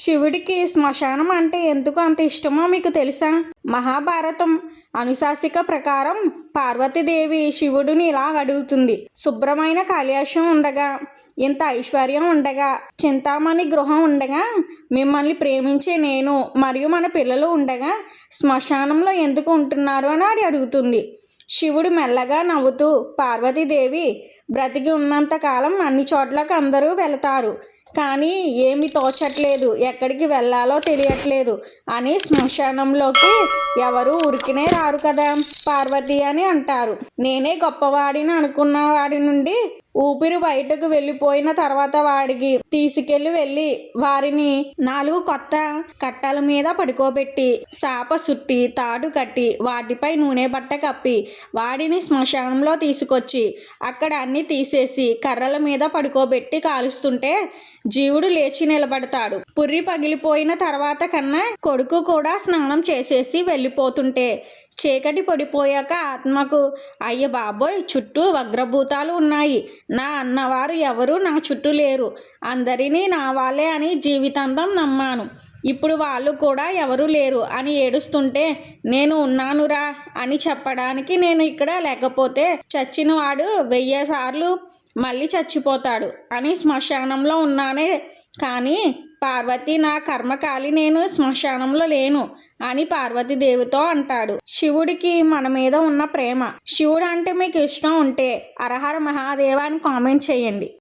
శివుడికి శ్మశానం అంటే ఎందుకు అంత ఇష్టమో మీకు తెలుసా? మహాభారతం అనుశాసిక ప్రకారం పార్వతీదేవి శివుడిని ఇలా అడుగుతుంది. శుభ్రమైన కైలాసం ఉండగా ఇంత ఐశ్వర్యం ఉండగా చింతామణి గృహం ఉండగా మిమ్మల్ని ప్రేమించే నేను మరియు మన పిల్లలు ఉండగా శ్మశానంలో ఎందుకు ఉంటున్నారు అని అది అడుగుతుంది. శివుడు మెల్లగా నవ్వుతూ పార్వతీదేవి బ్రతికి ఉన్నంత కాలం అన్ని చోట్లకు అందరూ వెళతారు. కానీ ఏమి తోచట్లేదు. ఎక్కడికి వెళ్ళాలో తెలియట్లేదు అని శ్మశానంలోకి ఎవరు ఉరికినే రారు కదా? పార్వతి అని అంటారు. నేనే గొప్పవాడిని అనుకున్న వాడి నుండి ఊపిరి బయటకు వెళ్ళిపోయిన తర్వాత వాడికి తీసుకెళ్ళి వెళ్ళి వారిని నాలుగు కొత్త కట్టల మీద పడుకోబెట్టి సాప సుట్టి తాడు కట్టి వాటిపై నూనె బట్ట కప్పి వాడిని శ్మశానంలో తీసుకొచ్చి అక్కడ అన్ని తీసేసి కర్రల మీద పడుకోబెట్టి కాలుస్తుంటే జీవుడు లేచి నిలబడతాడు. పుర్రి పగిలిపోయిన తర్వాత కన్నా కొడుకు కూడా స్నానం చేసేసి వెళ్ళిపోతుంటే చీకటి పడిపోయాక ఆత్మకు అయ్య బాబోయ్ చుట్టూ వగ్రభూతాలు ఉన్నాయి. నా అన్నవారు ఎవరు నా చుట్టూ లేరు. అందరినీ నా వాళ్ళే అని జీవితాంతం నమ్మాను. ఇప్పుడు వాళ్ళు కూడా ఎవరూ లేరు అని ఏడుస్తుంటే నేను ఉన్నానురా అని చెప్పడానికి నేను ఇక్కడ లేకపోతే చచ్చినవాడు వెయ్యి సార్లు మళ్ళీ చచ్చిపోతాడు అని శ్మశానంలో ఉన్నానే. కానీ పార్వతి నా కర్మకాలి నేను శ్మశానంలో లేను. అని పార్వతీదేవితో అంటాడు. శివుడికి మన మీద ఉన్న ప్రేమ. శివుడు అంటే మీకు ఇష్టం ఉంటే అరహర మహాదేవ అని కామెంట్ చేయండి.